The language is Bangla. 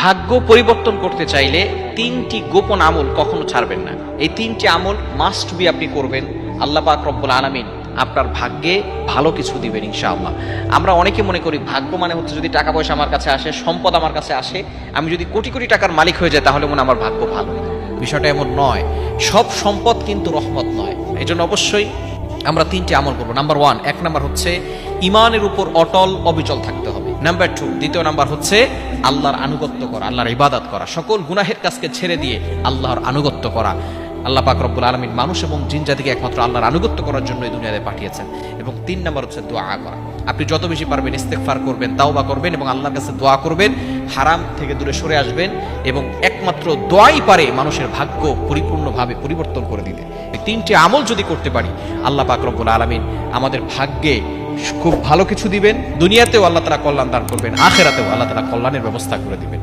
ভাগ্য পরিবর্তন করতে চাইলে তিনটি গোপন আমল কখনো ছাড়বেন না। এই তিনটি আমল মাস্ট বি আপনি করবেন। আল্লাহ পাক রব্বুল আলামিন আপনার ভাগ্যে ভালো কিছু দিবেন ইনশাআল্লাহ। আমরা অনেকে মনে করি ভাগ্য মানে হচ্ছে যদি টাকা পয়সা আমার কাছে আসে, সম্পদ আমার কাছে আসে, আমি যদি কোটি কোটি টাকার মালিক হয়ে যাই তাহলে মনে আমার ভাগ্য ভালো। বিষয়টা এমন নয়, সব সম্পদ কিন্তু রহমত নয়। এই জন্য অবশ্যই আমরা তিনটি আমল করব। নাম্বার ওয়ান এক নাম্বার হচ্ছে ইমানের উপর অটল অবিচল থাকতে হবে। নাম্বার টু দ্বিতীয় নাম্বার হচ্ছে আল্লাহর আনুগত্য করা, আল্লাহর ইবাদত করা। সকল গুনাহের কাজকে ছেড়ে দিয়ে আল্লাহর আনুগত্য করা। আল্লাহ পাক রব্বুল আলমিন মানুষ এবং জিন জাতিকে একমাত্র আল্লাহর আনুগত্য করার জন্য এই দুনিয়াতে পাঠিয়েছেন। এবং তিন নাম্বার হচ্ছে দোয়া করা। আপনি যত বেশি পারবেন ইস্তেকফার করবেন, তাওবা করবেন এবং আল্লাহর কাছে দোয়া করবেন, হারাম থেকে দূরে সরে আসবেন এবং একমাত্র দোয়াই পারে মানুষের ভাগ্য পরিপূর্ণভাবে পরিবর্তন করে দিতে। এই তিনটি আমল যদি করতে পারি, আল্লাহ পাক রব্বুল আলমিন আমাদের ভাগ্যে খুব ভালো কিছু দিবেন, দুনিয়াতেও আল্লাহ তারা কল্যাণ দান করবেন, আখেরাতেও আল্লাহ তারা কল্যাণের ব্যবস্থা করে দিবেন।